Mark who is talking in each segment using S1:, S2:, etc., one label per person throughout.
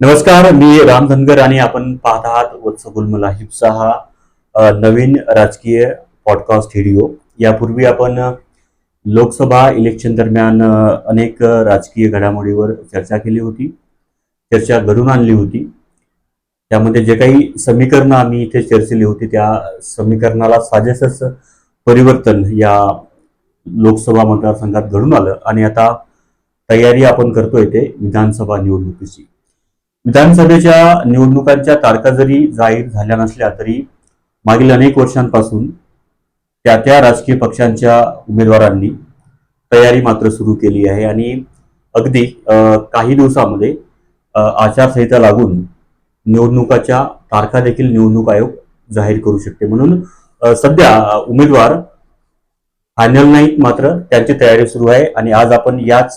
S1: नमस्कार मी राम धनगर आणि आपण पाहत आहात वत्स गुलमला हिप्सा हा नवीन राजकीय पॉडकास्ट व्हिडिओ यापूर्वी आपण लोकसभा इलेक्शन दरम्यान अनेक राजकीय घडामोडीवर चर्चा केली होती चर्चा घडून आणली होती. त्यामध्ये जे काही समीकरणं आम्ही इथे चर्चेली होती त्या समीकरणाला साजेसच परिवर्तन या लोकसभा मतदारसंघात घडून आलं आणि आता तयारी आपण करतोय ते विधानसभा निवडणुकीची. विधानसभेच्या निवडणुकांच्या तारखा जरी जाहीर झाल्या नसल्या तरी मागील अनेक वर्षांपासून त्या त्या राजकीय पक्षांच्या उमेदवारांनी तयारी मात्र सुरू केली आहे आणि अगदी काही दिवसामध्ये आचारसंहिता लागून निवडणुकाच्या तारखा देखील निवडणूक आयोग जाहीर करू शकते. म्हणून सध्या उमेदवार फायनल नाहीत मात्र त्यांची तयारी सुरू आहे आणि आज आपण याच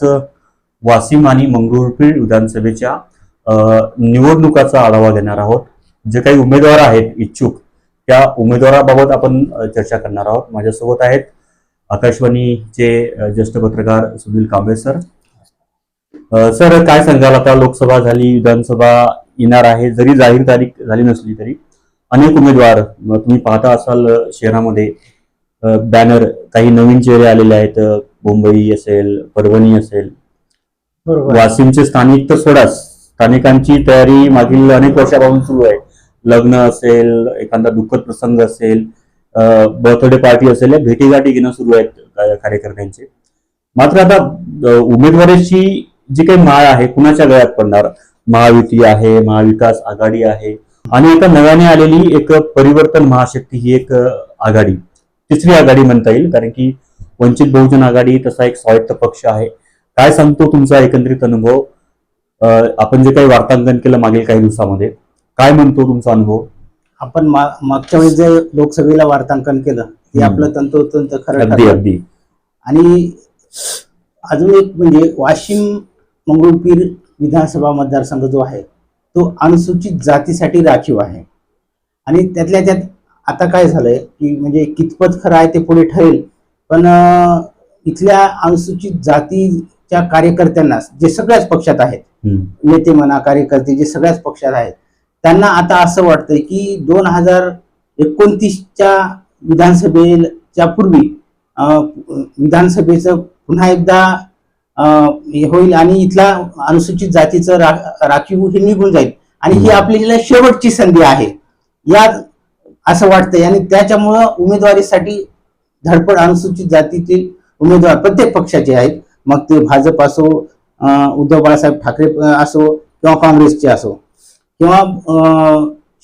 S1: वाशिम आणि मंगरुळपीर विधानसभेच्या निवडणुकाचा आढावा घेणार आहोत. जे काही उमेदवार आहेत इच्छुक त्या उमेदवाराबाबत आपण चर्चा करणार आहोत. माझ्यासोबत आहेत आकाशवाणीचे ज्येष्ठ पत्रकार सुनील कांबळे सर. सर काय सांगाल? आता लोकसभा झाली विधानसभा येणार आहे. जरी जाहीर तारीख झाली नसली तरी अनेक उमेदवार तुम्ही पाहता असाल शहरामध्ये बॅनर काही नवीन चेहरे आलेले आहेत. मुंबई असेल परभणी असेल. वाशिमचे स्थानिक तर सोडाच. स्थानिकांची तयारी मागील अनेक वर्षापासून सुरू आहे. लग्न असेल एखादा दुःखद प्रसंग असेल बर्थडे पार्टी असेल या भेटीगाठी घेणं सुरू आहेत कार्यकर्त्यांचे. मात्र आता उमेदवारीची जी काही माळ आहे कुणाच्या गळ्यात पडणार? महायुती आहे महाविकास आघाडी आहे. आणि एका नव्याने आलेली एक परिवर्तन महाशक्ती ही एक आघाडी तिसरी आघाडी म्हणता येईल कारण की वंचित बहुजन आघाडी तसा एक स्वायत्त पक्ष आहे. काय सांगतो तुमचा एकंदरीत अनुभव? आपण जे काही वार्तांकन केलं मागील काही दिवसामध्ये काय म्हणतो तुमचा अनुभव?
S2: आपण मागच्या वेळेस जे लोकसभेला वार्तांकन केलं ते. आपलं तंतोतंत खरं
S1: अगदी
S2: आणि अजून एक म्हणजे वाशिम मंगरुळपीर विधानसभा मतदारसंघ जो आहे तो अनुसूचित जातीसाठी राखीव आहे. आणि त्यातल्या त्यात आता काय झालंय की म्हणजे कितपत खरं आहे ते पुढे ठरेल पण इथल्या अनुसूचित जातीच्या कार्यकर्त्यांना जे सगळ्याच पक्षात आहेत. नेते म्हणा कार्यकर्ते जे सगळ्याच पक्षात आहेत त्यांना आता असं वाटतंय की दोन हजार एकोणतीसच्या विधानसभेच्या पूर्वी विधानसभेचं पुन्हा एकदा होईल आणि इथला अनुसूचित जातीचं रा- राखीव हे निघून जाईल. आणि ही आपल्याला शेवटची संधी आहे. यात असं वाटतंय. आणि त्याच्यामुळं उमेदवारीसाठी धडपड अनुसूचित जातीतील उमेदवार प्रत्येक पक्षाचे आहेत. मग ते भाजप असो उद्धव बाळासाहेब ठाकरे असो किंवा काँग्रेसचे असो किंवा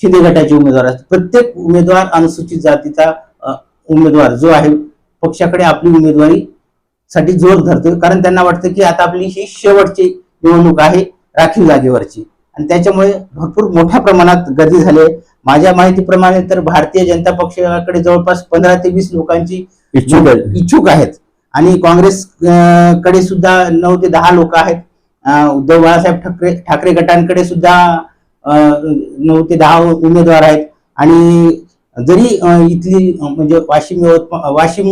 S2: शिंदे गटाचे उमेदवार असो प्रत्येक उमेदवार अनुसूचित जातीचा उमेदवार जो आहे पक्षाकडे आपली उमेदवारी साठी जोर धरतोय. कारण त्यांना वाटतं की आता आपली ही शेवटची निवडणूक आहे राखीव जागेवरची. आणि त्याच्यामुळे भरपूर मोठ्या प्रमाणात गर्दी झाली आहे. माझ्या माहितीप्रमाणे तर भारतीय जनता पक्षाकडे जवळपास पंधरा ते वीस लोकांची.
S1: इच्छुक
S2: आहेत. आणि काँग्रेस अं, कडे सुद्धा नऊ ते दहा लोक आहेत. उद्धव बाळासाहेब ठाकरे ठाकरे गटांकडे सुद्धा नऊ ते दहा उमेदवार आहेत. आणि जरी इथली म्हणजे वाशिम यवतमा- वाशिम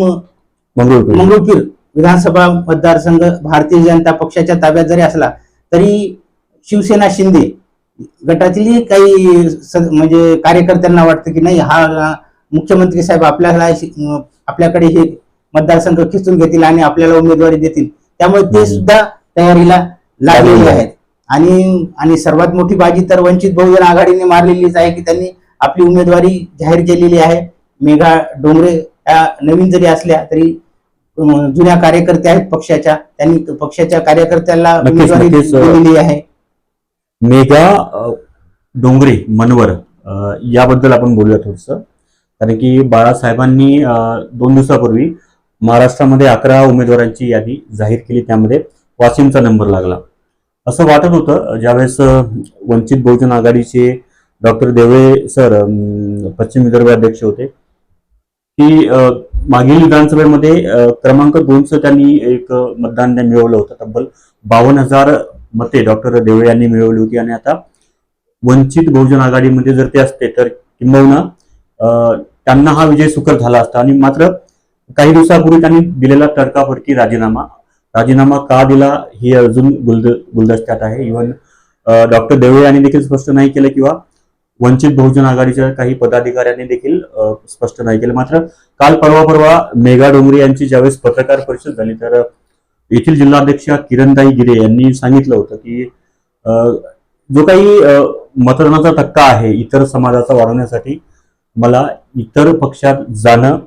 S1: मंगळूर
S2: मंगळपीर विधानसभा मतदारसंघ भारतीय जनता पक्षाच्या ताब्यात जरी असला तरी शिवसेना शिंदे गटातील काही म्हणजे कार्यकर्त्यांना वाटतं की नाही हा मुख्यमंत्री साहेब आपल्याला आपल्याकडे हे मतदारसंघ खिचून घेतील आणि आपल्याला उमेदवारी देतील. त्यामुळे ते. सुद्धा तयारीला लागलेले आहेत. आणि आणि सर्वात मोठी बाजी तर वंचित बहुजन आघाडीने मारलेलीच आहे की त्यांनी आपली उमेदवारी जाहीर केलेली आहे. मेघा डोंगरे या नवीन जरी असल्या तरी जुन्या कार्यकर्ते आहेत पक्षाच्या. त्यांनी पक्षाच्या कार्यकर्त्याला उमेदवारी. दिलेली आहे.
S1: मेघा डोंगरे मनवर याबद्दल आपण बोलूया थोडस. कारण की बाळासाहेबांनी दोन दिवसापूर्वी महाराष्ट्रामध्ये अकरा उमेदवारांची यादी जाहीर केली. त्यामध्ये वाशिमचा नंबर लागला. असं वाटत होतं ज्यावेळेस वंचित बहुजन आघाडीचे डॉक्टर देवळे सर पश्चिम विदर्भ अध्यक्ष होते की मागील विधानसभेमध्ये क्रमांक दोनचं त्यांनी एक मतदान मिळवलं होतं. तब्बल बावन्न हजार मते डॉक्टर देवळे यांनी मिळवली होती. आणि आता वंचित बहुजन आघाडीमध्ये जर ते असते तर किंबहुना त्यांना हा विजय सुकर झाला असता. आणि मात्र काही दिवसापूर्वी त्यांनी दिलेला तडकाफडकी राजीनामा. राजीनामा का दिला ही अजून गुलद गुलदस्त्यात आहे. इव्हन डॉक्टर देवळे यांनी देखील स्पष्ट नाही केलं किंवा वंचित बहुजन आघाडीच्या काही पदाधिकाऱ्यांनी देखील स्पष्ट नाही केलं. मात्र काल परवा परवा मेघा डोंगरे यांची ज्यावेळेस पत्रकार परिषद झाली तर येथील जिल्हाध्यक्ष किरणताई गिरे यांनी सांगितलं होतं की जो काही मतदानाचा टक्का आहे इतर समाजाचा वाढवण्यासाठी मला इतर पक्षात जाणं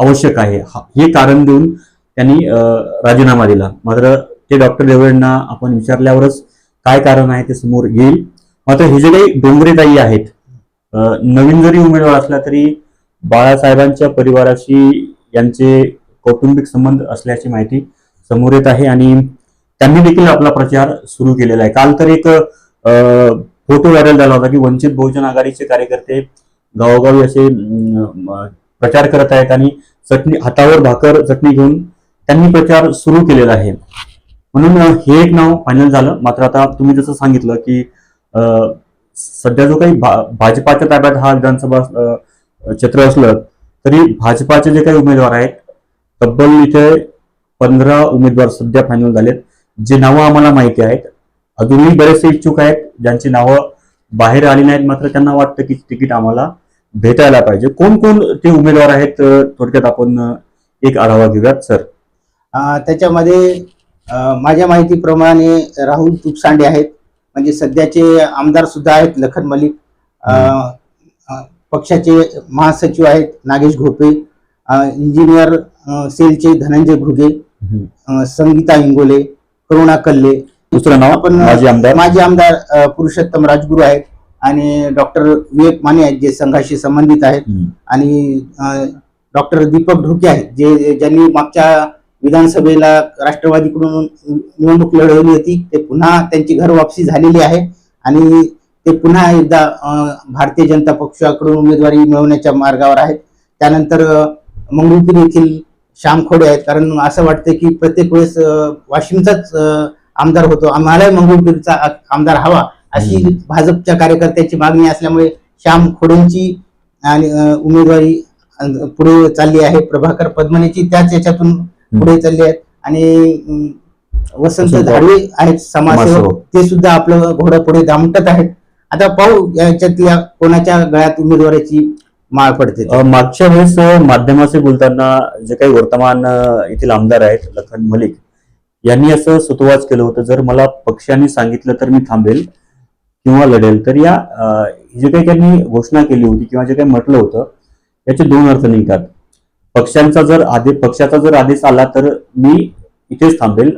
S1: आवश्यक आहे. हा- हे कारण देऊन त्यांनी राजीनामा दिला. मात्र ते डॉक्टर देवळेंना आपण विचारल्यावरच काय कारण आहे ते समोर येईल. मात्र हे जे काही डोंगरेताई आहेत नवीन जरी उमेदवार असला तरी बाळासाहेबांच्या परिवाराशी यांचे कौटुंबिक संबंध असल्याची माहिती समोर येत आहे आणि त्यांनी देखील आपला प्रचार सुरू केलेला आहे. काल तर एक फोटो व्हायरल झाला होता की वंचित बहुजन आघाडीचे कार्यकर्ते गावोगावी असे प्रचार करत आहेत आणि चटणी हातावर भाकर चटणी घेऊन त्यांनी प्रचार सुरू केलेला आहे. म्हणून हे एक नाव फायनल झालं. मात्र आता तुम्ही जसं सांगितलं की सध्या जो काही भा- भाजपाच्या ताब्यात हा विधानसभा चित्र क्षेत्र असलं तरी भाजपाचे जे काही उमेदवार आहेत तब्बल इथे पंधरा उमेदवार सध्या फायनल झालेत. जे नावं आम्हाला माहिती आहेत अजूनही बरेचसे इच्छुक आहेत ज्यांची नावं बाहेर आली नाहीत मात्र त्यांना वाटतं की तिकीट आम्हाला भेटायला पाहिजे. कोण कोण ते उमेदवार आहेत? थोडक्यात आपण एक आढावा घेऊयात सर.
S2: त्याच्यामध्ये माझ्या माहितीप्रमाणे राहुल तुपसांडे आहेत. म्हणजे सध्याचे आमदार सुद्धा आहेत लखन मलिक. पक्षाचे महासचिव आहेत नागेश घोपे. इंजिनियर सेलचे धनंजय घुगे. अं, संगीता इंगोले करुणा कल्ले.
S1: दुसरं नाव?
S2: आपण
S1: माजी आमदार?
S2: माजी आमदार अं, पुरुषोत्तम राजगुरू आहेत. आणि डॉक्टर विवेक माने आहेत जे संघाशी संबंधित आहेत. आणि डॉक्टर दीपक ढोके आहेत जे ज्यांनी मागच्या विधानसभेला राष्ट्रवादीकडून निवडणूक लढवली होती ते पुन्हा त्यांची घर वापसी झालेली आहे. आणि ते पुन्हा एकदा भारतीय जनता पक्षाकडून उमेदवारी मिळवण्याच्या मार्गावर आहेत. त्यानंतर मंगळूर येथील श्याम खोडे आहेत. कारण असं वाटतं की प्रत्येक वेळेस वाशिमचाच आमदार होतो. आम्हालाही मंगळूरचा आमदार हवा. अशी. भाजपच्या कार्यकर्त्याची मागणी असल्यामुळे श्याम खोडेंची आणि उमेदवारी पुढे चालली आहे. प्रभाकर पद्मनेची त्याच याच्यातून पुढे चालली आहेत आणि वसंत धाडवे आहेत समाजसेवक. ते सुद्धा आपलं घोडं पुढे दामटत आहेत. आता पाहू याच्यातल्या कोणाच्या गळ्यात उमेदवाराची माळ पडते
S1: मागच्या वेळेस माध्यमाशी बोलताना जे काही वर्तमान येथील आमदार आहेत लखन मलिक यांनी असं सुतवाच केलं होतं. जर मला पक्षाने सांगितलं तर मी थांबेल. किंवा लढेल तर या जे काही त्यांनी घोषणा केली होती किंवा जे काही म्हटलं होतं याचे दोन अर्थ निघतात. पक्षांचा जर आदेश पक्षाचा जर आदेश आला तर मी इथेच थांबेल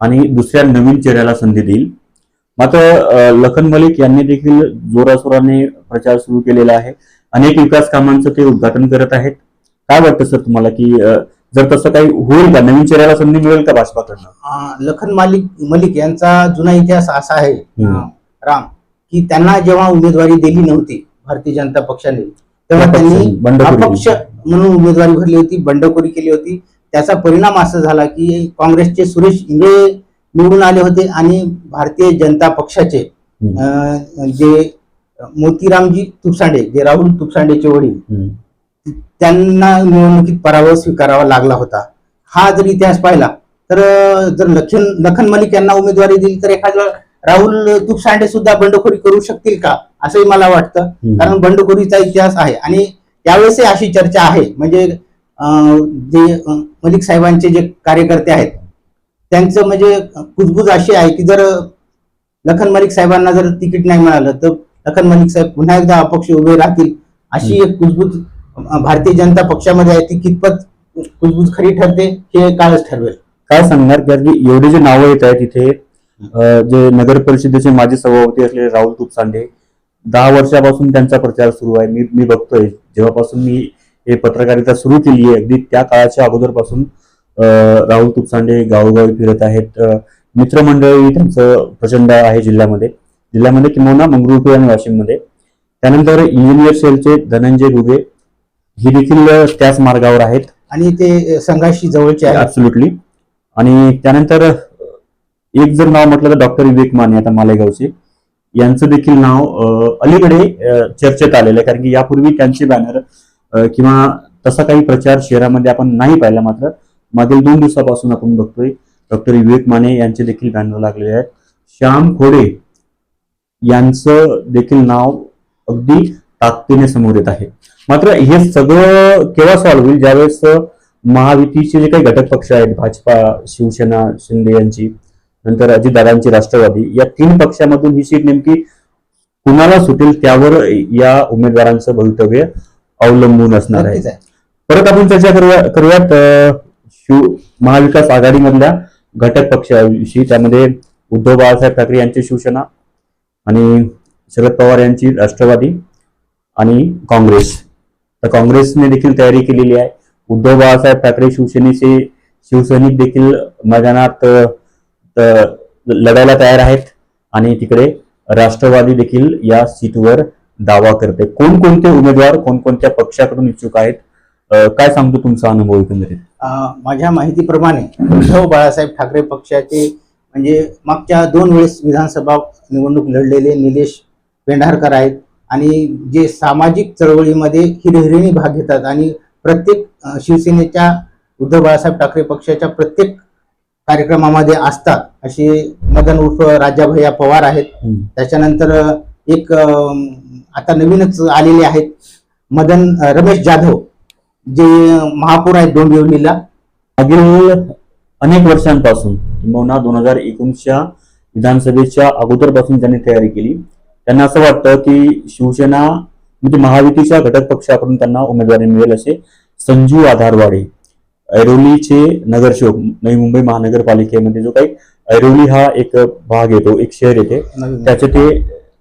S1: आणि दुसऱ्या नवीन चेहऱ्याला संधी देईल. मात्र लखन मलिक यांनी देखील जोराशोराने प्रचार सुरू केलेला आहे. अनेक विकास कामांचं ते उद्घाटन करत आहेत. काय वाटतं सर तुम्हाला की जर तसं काही होईल का? नवीन चेहऱ्याला संधी मिळेल का भाजपाकडनं?
S2: लखन मालिक मलिक यांचा जुना इतिहास असा आहे. राम की त्यांना जेव्हा उमेदवारी दिली नव्हती भारतीय जनता पक्षाने तेव्हा त्यांनी अपक्ष म्हणून उमेदवारी भरली होती बंडखोरी केली होती. त्याचा परिणाम असा झाला की काँग्रेसचे सुरेश इंगळे निवडून आले होते आणि भारतीय जनता पक्षाचे जे मोतीरामजी तुपसांडे जे राहुल तुपसांडेचे वडील. त्यांना निवडणुकीत पराभव स्वीकारावा लागला होता. हा जर इतिहास पाहिला तर जर लखन लखन मलिक यांना उमेदवारी दिली तर एखाद्या राहुल तुपसांडे सुद्धा बंडखोरी करू शकतील का? असंही मला वाटतं. कारण बंडखोरीचा इतिहास आहे. आणि त्यावेळेसही अशी चर्चा आहे. म्हणजे जे मलिक साहेबांचे जे कार्यकर्ते आहेत त्यांचं म्हणजे कुजबुज अशी आहे की जर लखन मलिक साहेबांना जर तिकीट नाही मिळालं तर लखन मलिक साहेब पुन्हा एकदा अपक्ष उभे राहतील. अशी एक कुजबूज भारतीय जनता पक्षामध्ये आहे ती कितपत कुजबूज खरी ठरते हे काळच ठरवेल.
S1: काय सांगणार कारण की एवढे जे नावं येत आहेत अ, जे नगर परिषदेचे माजी सभापती असलेले राहुल तुपसांडे दहा वर्षापासून त्यांचा प्रचार सुरू आहे. मी मी बघतोय. जेव्हापासून मी हे पत्रकारिता सुरू केली आहे अगदी त्या काळाच्या अगोदरपासून राहुल तुपसांडे गावोगावी फिरत आहेत. मित्रमंडळी त्यांचं प्रचंड आहे जिल्ह्यामध्ये. जिल्ह्यामध्ये किंवा मंगरुळपीर आणि वाशिममध्ये. त्यानंतर इंजिनियर सेलचे धनंजय घुगे ही देखील त्याच मार्गावर आहेत.
S2: आणि ते संघाशी जवळचे
S1: ऍब्सोल्युटली आणि त्यानंतर एक जर नाव म्हटलं तर डॉक्टर विवेक माने आता मालेगावचे. यांचं देखील नाव अलीकडे चर्चेत आलेलं आहे. कारण की यापूर्वी त्यांचे बॅनर किंवा तसा काही प्रचार शहरामध्ये आपण नाही पाहिला मात्र मागील दोन दिवसापासून आपण बघतोय डॉक्टर विवेक माने यांचे देखील बॅनर लागलेले आहेत. श्याम खोडे यांचं देखील नाव अगदी ताकदीने समोर येत आहे. मात्र हे सगळं केव्हा सॉल्व्ह होईल? ज्यावेळेस महायुतीचे जे काही घटक पक्ष आहेत भाजपा शिवसेना शिंदे यांची नंतर अजितदादांची राष्ट्रवादी. या तीन पक्षामधून ही सीट नेमकी कुणाला सुटेल त्यावर या उमेदवारांचं भवितव्य अवलंबून असणार आहे. परत आपण चर्चा करूया करूयात शिव महाविकास आघाडीमधल्या घटक पक्षाविषयी. त्यामध्ये उद्धव बाळासाहेब ठाकरे यांची शिवसेना आणि शरद पवार यांची राष्ट्रवादी आणि काँग्रेस. तर काँग्रेसने देखील तयारी केलेली आहे. उद्धव बाळासाहेब ठाकरे शिवसेनेचे शिवसैनिक देखील मैदानात लढायला तयार आहेत. आणि तिकडे राष्ट्रवादी देखील या सीटवर दावा करते. कोणकोणते उमेदवार कोणकोणत्या पक्षाकडून इच्छुक आहेत? काय सांगतो तुमचा अनुभव एकंदरीत?
S2: माझ्या माहितीप्रमाणे उद्धव बाळासाहेब ठाकरे पक्षाचे म्हणजे मागच्या दोन वेळेस विधानसभा निवडणूक लढलेले निलेश पेंढारकर आहेत. आणि जे सामाजिक चळवळीमध्ये हिरहिरीने भाग घेतात आणि प्रत्येक शिवसेनेच्या उद्धव बाळासाहेब ठाकरे पक्षाच्या प्रत्येक कार्यक्रमामध्ये असतात. असे मदन उर्फ राजाभैया पवार आहेत. त्याच्यानंतर एक आता नवीनच आलेले आहेत. मदन रमेश जाधव जे महापौर आहेत डोंबिवलीला
S1: मागील अनेक वर्षांपासून किंबहुना दोन हजार एकोणीसच्या विधानसभेच्या अगोदरपासून त्यांनी तयारी केली. त्यांना असं वाटतं की शिवसेना म्हणजे महायुतीच्या घटक पक्षाकडून त्यांना उमेदवारी मिळेल असे संजू आधारवाडे ऐरोलीचे नगरसेवक नवी मुंबई महानगरपालिकेमध्ये जो काही ऐरोली हा एक भाग येतो एक शहर येते त्याचे ते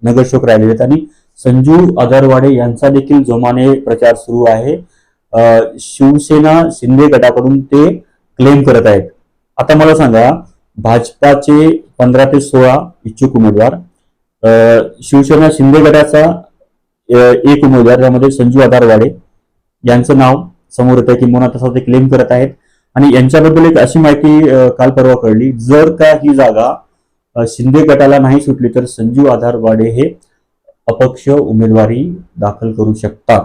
S1: नगरसेवक राहिलेले आहेत. आणि संजू आधारवाडे यांचा देखील जोमाने प्रचार सुरू आहे. शिवसेना शिंदे गटाकडून ते क्लेम करत आहेत. आता मला सांगा भाजपाचे पंधरा ते सोळा इच्छुक उमेदवार शिवसेना शिंदे गटाचा एक उमेदवार त्यामध्ये संजू आधारवाडे यांचं नाव समोर येतं किंवा तसा ते क्लेम करत आहेत. आणि यांच्याबद्दल एक अशी माहिती काल परवा कळली. जर का ही जागा शिंदे गटाला नाही सुटली तर संजीव आधारवाडे हे अपक्ष उमेदवारी दाखल करू शकतात.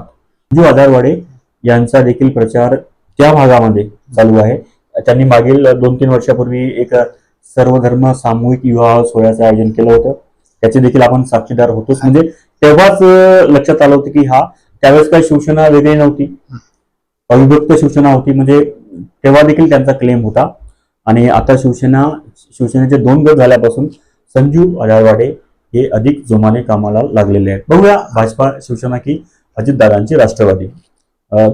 S1: संजीव आधारवाडे यांचा देखील प्रचार त्या भागामध्ये चालू आहे. त्यांनी मागील दोन तीन वर्षापूर्वी एक सर्वधर्म सामूहिक विवाह सोहळ्याचं आयोजन केलं होतं. त्याचे देखील आपण साक्षीदार होतोच. म्हणजे तेव्हाच लक्षात आलं होतं की हा त्यावेळेस काय शिवसेना वेगळी नव्हती. अविभक्त शिवसेना होती म्हणजे तेव्हा देखील त्यांचा क्लेम होता. आणि आता शिवसेना शिवसेनेचे दोन गट झाल्यापासून संजू आढावाडे हे अधिक जोमाने कामाला लागलेले आहेत. बघूया भाजपा शिवसेना की अजितदादांची राष्ट्रवादी.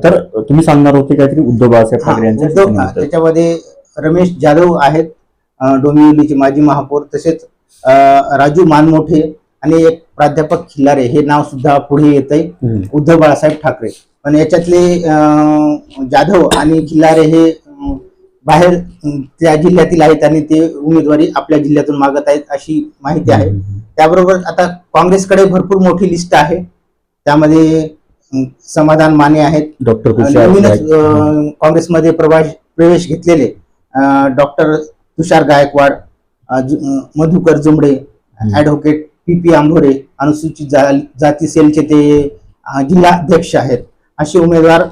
S1: तर तुम्ही सांगणार होते काहीतरी उद्धव बाळासाहेब ठाकरे यांच्या.
S2: त्याच्यामध्ये रमेश जाधव आहेत डोंबिवलीचे माजी महापौर तसेच राजू मानमोठे आणि एक प्राध्यापक खिल्लारे हे नाव सुद्धा पुढे येत आहे. उद्धव बाळासाहेब ठाकरे. पण याच्यातले जाधव आणि खिल्लारे हे बाहेर त्या जिल्ह्यातील आहेत आणि ते उमेदवारी आपल्या जिल्ह्यातून मागत आहेत अशी माहिती आहे. त्याबरोबर आता काँग्रेसकडे भरपूर मोठी लिस्ट आहे. त्यामध्ये समाधान माने आहेत.
S1: डॉक्टर
S2: नवीनच काँग्रेसमध्ये प्रवास प्रवेश घेतलेले doctor Tushar Gaikwad Madhukar Jumde. Advocate P P Ambhore अनुसूचित जाती सेलचे ते अं, जिल्हाध्यक्ष आहेत. असे उमेदवार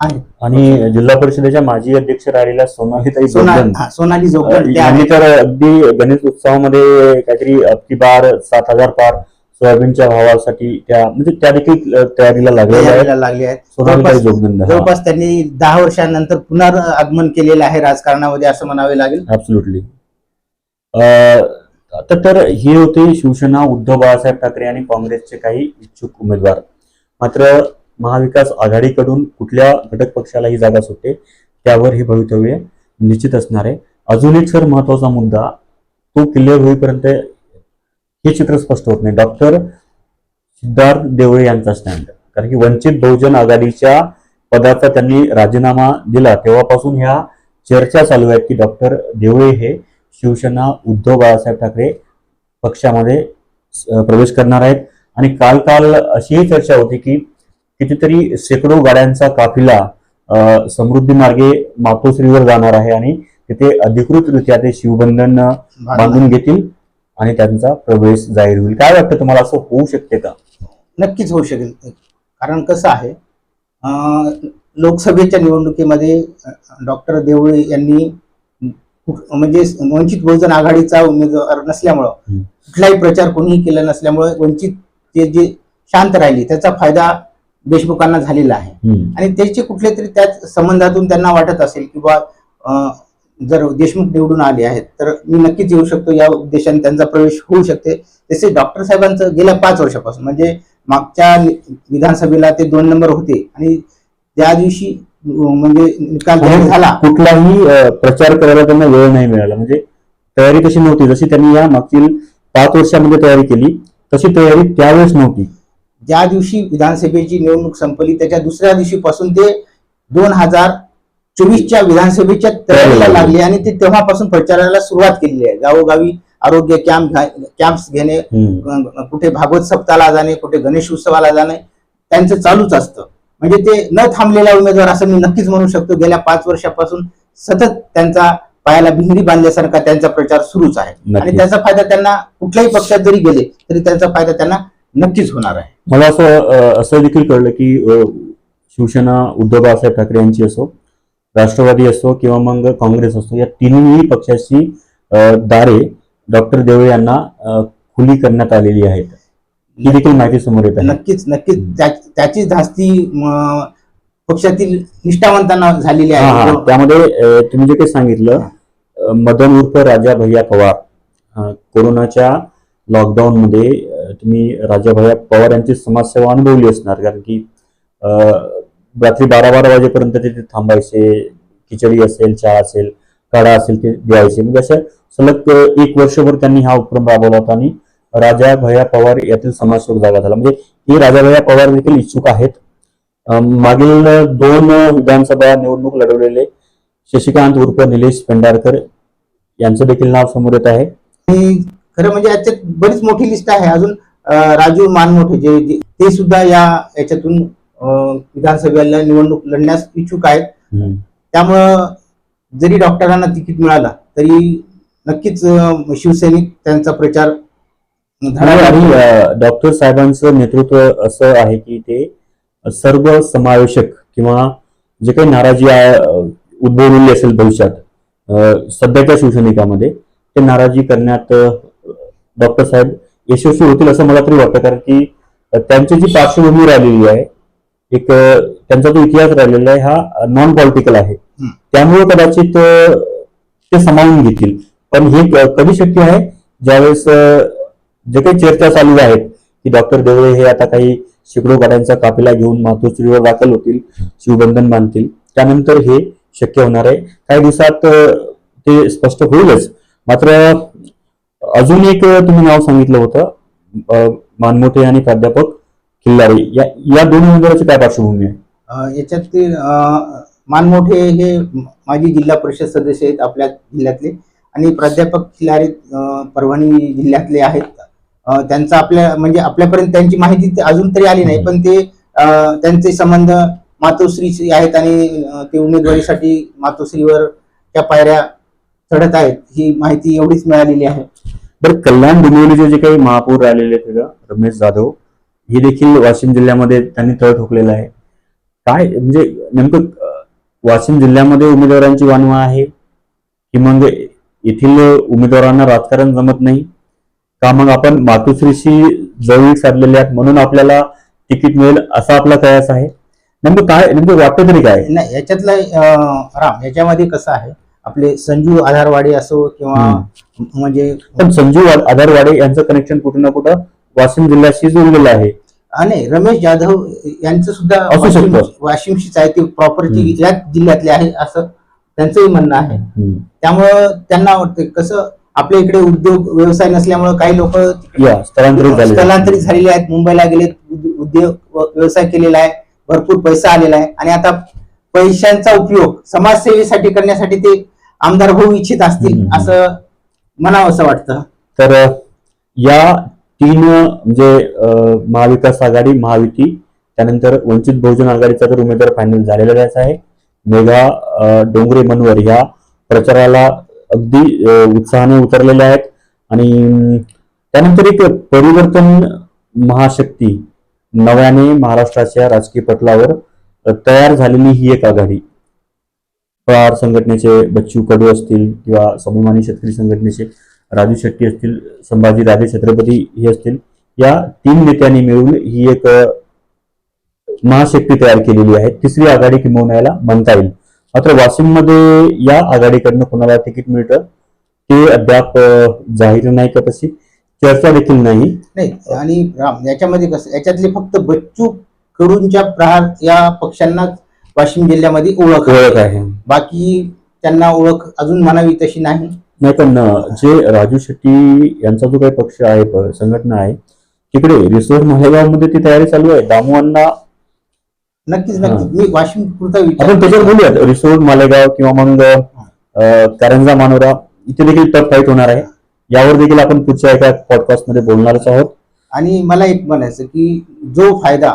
S2: आहेत
S1: आणि जिल्हा परिषदेच्या माजी अध्यक्ष राहिलेल्या सोनालीताई
S2: सोना
S1: जोगदंड.
S2: हा, सोनाली जोगदंड त्या
S1: यांनी
S2: आहेत.
S1: तर अगदी गणेश उत्सवामध्ये काहीतरी अबकी बार सात हजार पार सोयाबीनच्या भावासाठी त्या म्हणजे त्या देखील अं, तयारीला लागलेल्या आहेत
S2: तयारीला लागले आहेत
S1: सोनालीताई
S2: जवळपास
S1: जोगदंड.
S2: जवळपास त्यांनी दहा वर्षानंतर पुनर्आगमन केलेलं आहे राजकारणामध्ये असं म्हणावे लागेल
S1: ऍब्सोल्युटली आता तर हे होते शिवसेना उद्धव बाळासाहेब ठाकरे आणि काँग्रेसचे काही इच्छुक उमेदवार मात्र महाविकास आघाडीकडून कुठल्या घटक पक्षाला ही जागा सुटते त्यावर हे भवितव्य निश्चित असणार आहे. अजून एक सर महत्त्वाचा मुद्दा तो क्लिअर होईपर्यंत हे चित्र स्पष्ट होत नाही. डॉक्टर सिद्धार्थ देवळे यांचा स्टँड कारण की वंचित बहुजन आघाडीच्या पदाचा त्यांनी राजीनामा दिला तेव्हापासून ह्या चर्चा चालू आहेत की डॉक्टर देवळे हे शिवसेना उद्धव बाळासाहेब ठाकरे पक्षामध्ये प्रवेश करणार आहेत. आणि काल काल अशीही चर्चा होती की कितीतरी शेकडो गाड्यांचा काफिला समृद्धी मार्गे मातोश्रीवर जाणार आहे आणि तिथे अधिकृतरित्या ते शिवबंधन बांधून घेतील आणि त्यांचा प्रवेश जाहीर होईल. काय वाटतं तुम्हाला? असं होऊ शकते का?
S2: नक्कीच होऊ शकेल. कारण कसं आहे लोकसभेच्या निवडणुकीमध्ये डॉक्टर देवळे यांनी म्हणजे वंचित बहुजन आघाडीचा उमेदवार नसल्यामुळं. कुठलाही प्रचार कोणीही केला नसल्यामुळे वंचित जे जे शांत राहिली त्याचा फायदा देशमुखांना झालेला आहे. आणि त्याचे कुठले तरी त्याच संबंधातून त्यांना वाटत असेल की बा अं, जर देशमुख निवडून आले आहेत तर मी नक्कीच येऊ शकतो. या उद्देशाने त्यांचा प्रवेश होऊ शकते. तसे डॉक्टर साहेबांचं गेल्या पाच वर्षापासून म्हणजे मागच्या विधानसभेला ते दोन नंबर होते आणि त्या दिवशी म्हणजे निकाल झाला.
S1: कुठलाही प्रचार करायला त्यांना वेळ नाही मिळाला. म्हणजे तयारी तशी नव्हती? जशी त्यांनी या मागील पाच वर्षामध्ये तयारी केली तशी तयारी त्यावेळेस नव्हती.
S2: ज्या दिवशी विधानसभेची निवडणूक संपली त्याच्या दुसऱ्या दिवशीपासून ते दोन हजार चोवीसच्या विधानसभेच्या तयारीला लागले आणि ते तेव्हापासून प्रचाराला सुरुवात केलेली आहे. गावोगावी आरोग्य कॅम्प कॅम्प्स घेणे कुठे भागवत सप्ताहाला जाणे कुठे गणेश उत्सवाला जाणे त्यांचं चालूच असतं. म्हणजे ते न थांबलेला उमेदवार असं मी नक्कीच म्हणू शकतो गेल्या पाच वर्षापासून सतत त्यांचा पायाला भिंगरी बांधल्यासारखा त्यांचा प्रचार सुरूच आहे. आणि. त्याचा फायदा त्यांना कुठल्याही पक्षात जरी गेले तरी त्याचा फायदा त्यांना नक्कीच होणार आहे.
S1: मला असं असं देखील कळलं की शिवसेना उद्धव बाळासाहेब ठाकरे यांची असो राष्ट्रवादी असो किंवा मग काँग्रेस असो या तिन्ही पक्षाची दारे डॉक्टर देवळे यांना खुली करण्यात आलेली आहेत. ही देखील माहिती समोर येत आहे.
S2: नक्कीच नक्कीच. त्याची धास्ती म, पक्षातील निष्ठावंतांना झालेली आहे.
S1: त्यामध्ये तुम्ही जे काही सांगितलं मदन उर्फ राजा भैया पवार कोरोनाच्या लॉकडाऊन मध्ये अ, तुम्ही राजा भैया पवार यांची समाजसेवा अनुभवली असणार कारण की रात्री बारा बारा वाजेपर्यंत ते तिथे थांबायचे खिचडी असेल चहा असेल काढा असेल ते द्यायचे. म्हणजे असं सलग एक वर्षभर त्यांनी हा उपक्रम राबवला होता आणि राजा भया पवार यातील समाजसेवक जागा झाला. म्हणजे हे राजा भया पवार देखील इच्छुक आहेत. मागील दोन विधानसभा निवडणूक लढवलेले शशिकांत उर्फ निलेश पेंढारकर यांचं देखील नाव समोर येत आहे.
S2: खरं म्हणजे याच्यात बरीच मोठी लिस्ट आहे. अजून राजू मानमोठे जे जे- ते सुद्धा या याच्यातून विधानसभेला निवडणूक लढण्यास इच्छुक आहेत. त्यामुळं जरी डॉक्टरांना तिकीट मिळाला तरी नक्कीच शिवसैनिक त्यांचा प्रचार
S1: डॉक्टर साहेबांचं नेतृत्व असं आहे की ते सर्व समावेशक किंवा जे काही नाराजी उद्भवलेली असेल भविष्यात सध्याच्या शिवसैनिकामध्ये ते नाराजी करण्यात डॉक्टर साहेब यशस्वी होतील असं मला तरी वाटतं कारण की त्यांची जी पार्श्वभूमी राहिलेली आहे एक त्यांचा जो इतिहास राहिलेला आहे हा नॉन पॉलिटिकल आहे. त्यामुळे कदाचित ते सामावून घेतील. पण हे कधी शक्य आहे ज्यावेळेस जे काही चर्चा चालू आहेत की डॉक्टर देवळे हे आता काही शेकडो गाड्यांचा काफिला घेऊन मातोश्रीवर दाखल होतील शिवबंधन बांधतील त्यानंतर हे शक्य होणार आहे. काही दिवसात ते स्पष्ट होईलच. मात्र अजून एक तुम्ही नाव सांगितलं होतं मानमोठे आणि प्राध्यापक खिल्लारे या या दोन उमेदवाराची काय पार्श्वभूमी आहे?
S2: याच्यात ते अं, मानमोठे हे माजी जिल्हा परिषद सदस्य आहेत आपल्या जिल्ह्यातले आणि प्राध्यापक खिल्लारे परभणी जिल्ह्यातले आहेत. त्यांचा आपल्या म्हणजे आपल्यापर्यंत त्यांची माहिती अजून तरी आली नाही पण ते अं, त्यांचे संबंध मातोश्रीशी आहेत आणि ते उमेदवारीसाठी मातोश्रीवर त्या पायऱ्या चढत आहेत. ही माहिती एवढीच मिळालेली आहे.
S1: बरं कल्याण डोंबिवलीचे जे काही महापौर राहिलेले आहेत रमेश जाधव हे देखील वाशिम जिल्ह्यामध्ये त्यांनी तळ ठोकलेला आहे. काय म्हणजे नेमकं वाशिम जिल्ह्यामध्ये उमेदवारांची वानवा आहे की मग येथील उमेदवारांना राजकारण जमत नाही? का मग आपण मातोश्रीशी जवळ साधलेले आहेत म्हणून आपल्याला तिकीट मिळेल असा आपला कयास आहे? नेमकं काय नेमकं वाटतं तरी काय?
S2: नाही याच्यातलं राम याच्यामध्ये कसं आहे आपले संजू आधारवाडी असो किंवा म्हणजे
S1: पण संजू आधारवाडे यांचं कनेक्शन कुठं ना कुठं वाशिम जिल्ह्याशी जोडलेलं आहे.
S2: आणि रमेश जाधव यांचं सुद्धा
S1: असू
S2: वाशिम
S1: शकतं.
S2: वाशिमशीच आहे ते प्रॉपर्टी. याच जिल्ह्यातले आहे असं त्यांचंही म्हणणं आहे. त्यामुळं त्यांना वाटतं कसं आपल्या इकडे उद्योग व्यवसाय नसल्यामुळे काही लोक
S1: स्थलांतरित झाले
S2: स्थलांतरित झालेले आहेत. मुंबईला उद- उद्योग व्यवसाय केलेला आहे. भरपूर पैसा आलेला आहे. आणि आता पैशांचा उपयोग समाजसेवेसाठी करण्यासाठी ते आमदार होऊ इच्छित असतील. असं म्हणावं असं वाटतं.
S1: तर या तीन म्हणजे महाविकास आघाडी महायुती त्यानंतर वंचित बहुजन आघाडीचा तर उमेदवार फायनल झालेलाच आहे. मेघा डोंगरे मनवर ह्या प्रचाराला अगदी उत्साहाने उतरलेल्या आहेत. आणि त्यानंतर एक परिवर्तन महाशक्ती नव्याने महाराष्ट्राच्या राजकीय पटलावर तयार झालेली ही एक आघाडी. पवार संघटनेचे बच्चू कडू असतील किंवा स्वाभिमानी शेतकरी संघटनेचे राजू शेट्टी असतील संभाजी राजे छत्रपती हे असतील या तीन नेत्यांनी मिळून ही एक महाशक्ती तयार केलेली आहे. तिसरी आघाडी किंबहुना याला म्हणता येईल. मात्र वाशिममध्ये या आघाडीकडनं कोणाला तिकीट मिळतं ते अद्याप जाहीर नाही का तशी चर्चा देखील नाही.
S2: नाही आणि राम याच्यामध्ये कसं याच्यातले फक्त बच्चू कडूंच्या प्रहार या पक्षांना वाशिम जिल्ह्यामध्ये ओळख.
S1: ओळख आहे.
S2: बाकी त्यांना ओळख अजून म्हणावी तशी नाही.
S1: नाही पण जे राजू शेट्टी यांचा जो काही पक्ष आहे संघटना आहे तिकडे रिसोर्ट मालेगावमध्ये ती तयारी चालू आहे. दामोवांना
S2: नक्कीच नक्कीच. मी वाशिम पुरता
S1: आपण त्याच्यावर बोलूयात. रिसोर्ट मालेगाव किंवा मग कारंजा मानोरा इथे देखील टफ फाईट होणार आहे. यावर देखील आपण पुढच्या एका पॉडकास्टमध्ये बोलणारच आहोत.
S2: आणि मला एक म्हणायचं की जो फायदा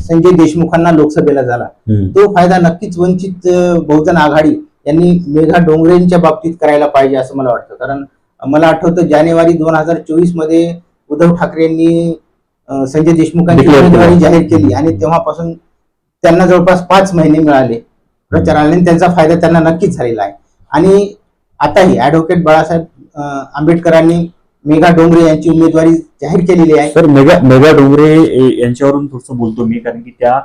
S2: संजय देशमुखांना लोकसभेला झाला. तो फायदा नक्कीच वंचित बहुजन आघाडी यांनी मेघा डोंगरेंच्या बाबतीत करायला पाहिजे असं मला वाटतं कारण मला आठवतं जानेवारी दोन हजार चोवीसमध्ये उद्धव ठाकरे यांनी संजय देशमुखांची. उमेदवारी जाहीर केली आणि तेव्हापासून त्यांना जवळपास पाच महिने मिळाले प्रचाराने आणि त्यांचा फायदा त्यांना नक्कीच झालेला आहे आणि आताही ऍडव्होकेट बाळासाहेब आंबेडकरांनी मेघा डोंगरे यांची उमेदवारी जाहीर केलेली आहे.
S1: सर मेगा मेगा डोंगरे यांच्यावरून थोडस बोलतो मी कारण की त्या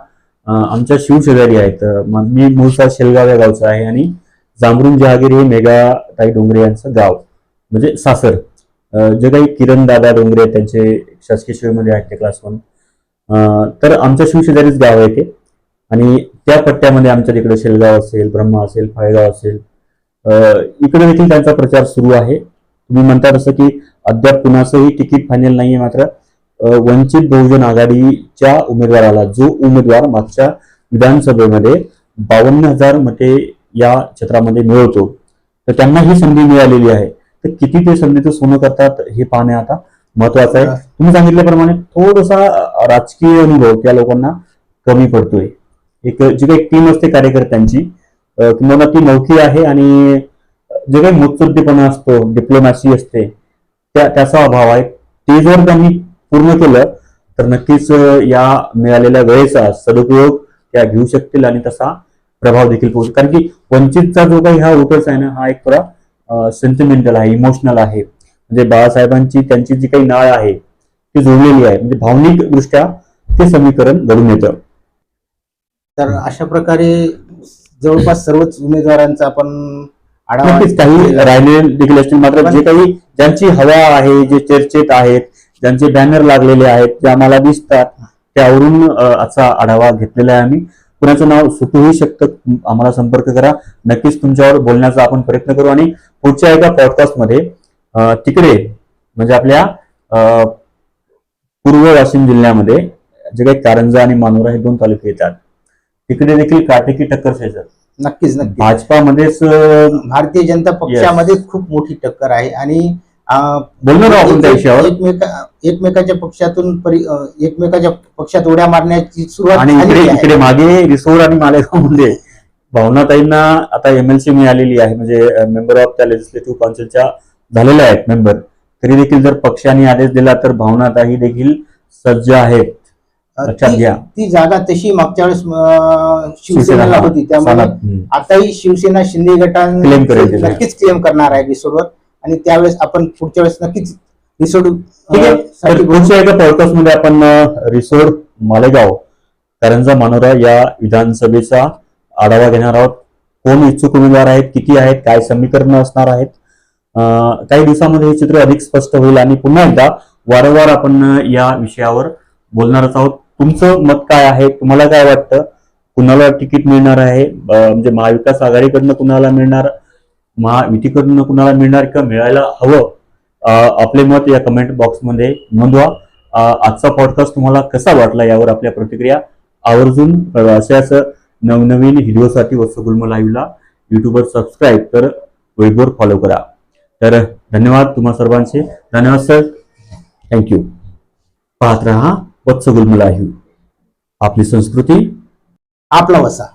S1: आमच्या शिवशेजारी आहेत. मी मूळचा शेलगाव या गावचा आहे आणि जांभरून जहागीर हे मेगा ताई डोंगरे यांचं गाव म्हणजे सासर. जे काही किरण दादा डोंगरे आहेत, त्यांचे शासकीय शिवेमध्ये आहेत ते क्लास वन तर आमच्या शिवशेजारीच गाव आहे ते. आणि त्या पट्ट्यामध्ये आमच्या तिकडे शेलगाव असेल ब्रह्मा असेल फाळगाव असेल. इकडे देखील त्यांचा प्रचार सुरू आहे. तुम्ही म्हणता तसं की अद्याप कुणाचंही तिकीट फायनल नाहीये मात्र वंचित बहुजन आघाडीच्या उमेदवाराला जो उमेदवार मागच्या विधानसभेमध्ये बावन्न हजार मते या क्षेत्रामध्ये मिळवतो तर त्यांना ही संधी मिळालेली आहे. तर किती ते संधीचं सोनं करतात हे पाहणे आता महत्वाचं आहे. तुम्ही सांगितल्याप्रमाणे थोडासा राजकीय अनुभव त्या लोकांना कमी पडतोय. एक जी काही टीम असते कार्यकर्त्यांची किंवा ती नौकी आहे आणि जे काही मुत्सुद्धीपणा असतो डिप्लोमॅसी असते त्या त्याचा अभाव आहे. ते जर त्यांनी पूर्ण केलं तर नक्कीच या मिळालेल्या वेळेचा सदुपयोग त्या घेऊ शकतील आणि तसा प्रभाव देखील पोहोच कारण की वंचितचा जो काही हा वोटर्स आहे ना हा एक थोडा सेंटिमेंटल आहे इमोशनल आहे. म्हणजे बाळासाहेबांची त्यांची जी काही नाळ आहे ती जोडलेली आहे. म्हणजे भावनिक दृष्ट्या ते समीकरण घडून येतं.
S2: तर अशा प्रकारे जवळपास सर्वच उमेदवारांचा आपण
S1: नक्कीच काही राहिले देखील असतील मात्र जे काही ज्यांची हवा आहे जे चर्चेत आहेत ज्यांचे बॅनर लागलेले आहेत जे आम्हाला दिसतात त्यावरून अ, आजचा आढावा घेतलेला आहे आम्ही. कुणाचं नाव सुटूही शकतं आम्हाला संपर्क करा. नक्कीच तुमच्यावर बोलण्याचा आपण प्रयत्न करू आणि पुढच्या एका पॉडकास्टमध्ये तिकडे म्हणजे आपल्या अ, पूर्व वाशिम जिल्ह्यामध्ये जे काही कारंजा आणि मानोरा हे दोन तालुके येतात. तिकडे देखील काटेकी टक्कर सर.
S2: नक्कीच नक्कीच.
S1: भाजपामध्येच
S2: भारतीय जनता पक्षामध्ये खूप मोठी टक्कर आहे आणि
S1: बोलणार आहोत
S2: एकमेका एकमेकाच्या पक्षातून एकमेकाच्या पक्षात उड्या मारण्याची सुरुवात
S1: आणि इकडे. इकडे मागे रिसोड आणि मालेगावमध्ये भावनाताईंना आता एमएलसी मिळालेली आहे म्हणजे मेंबर ऑफ त्या लेजिस्लेटिव्ह काउन्सिलच्या झालेल्या आहेत मेंबर तरी देखील जर पक्षाने आदेश दिला तर भावनाताई देखील सज्ज आहेत. लक्षात घ्या.
S2: ती जागा तशी मागच्या वेळेस शिवसेनेला होती. त्यामुळे. आताही शिवसेना शिंदे गटाने. नक्कीच क्लेम करणार आहे रिसोडवर आणि त्यावेळेस आपण पुढच्या वेळेस नक्कीच रिसोड
S1: ठीक आहे. तर पुढच्या एका पॉडकास्टमध्ये आपण रिसोड मालेगाव कारंजा मानोरा या विधानसभेचा आढावा घेणार आहोत. कोण इच्छुक उमेदवार आहेत किती आहेत काय समीकरणं असणार आहेत? काही दिवसामध्ये हे चित्र अधिक स्पष्ट होईल आणि पुन्हा एकदा वारंवार आपण या विषयावर बोलणारच आहोत. तुमचं मत काय आहे? तुम्हाला काय वाटतं? कुणाला तिकीट मिळणार आहे? म्हणजे महाविकास आघाडीकडनं कुणाला मिळणार? महायुतीकडनं कुणाला मिळणार किंवा मिळायला हवं? आपले मत या कमेंट बॉक्समध्ये नोंदवा. आजचा पॉडकास्ट तुम्हाला कसा वाटला यावर आपल्या प्रतिक्रिया आवर्जून अशाच नवनवीन व्हिडिओसाठी वत्सगुल्म लाईव्हला युट्यूबवर सबस्क्राईब तर वेबवर फॉलो करा. तर धन्यवाद तुम्हा सर्वांचे. धन्यवाद सर थँक्यू पाहत रहा. वत्सगुल्म लाईव्ह आपली संस्कृती
S2: आपला वसा.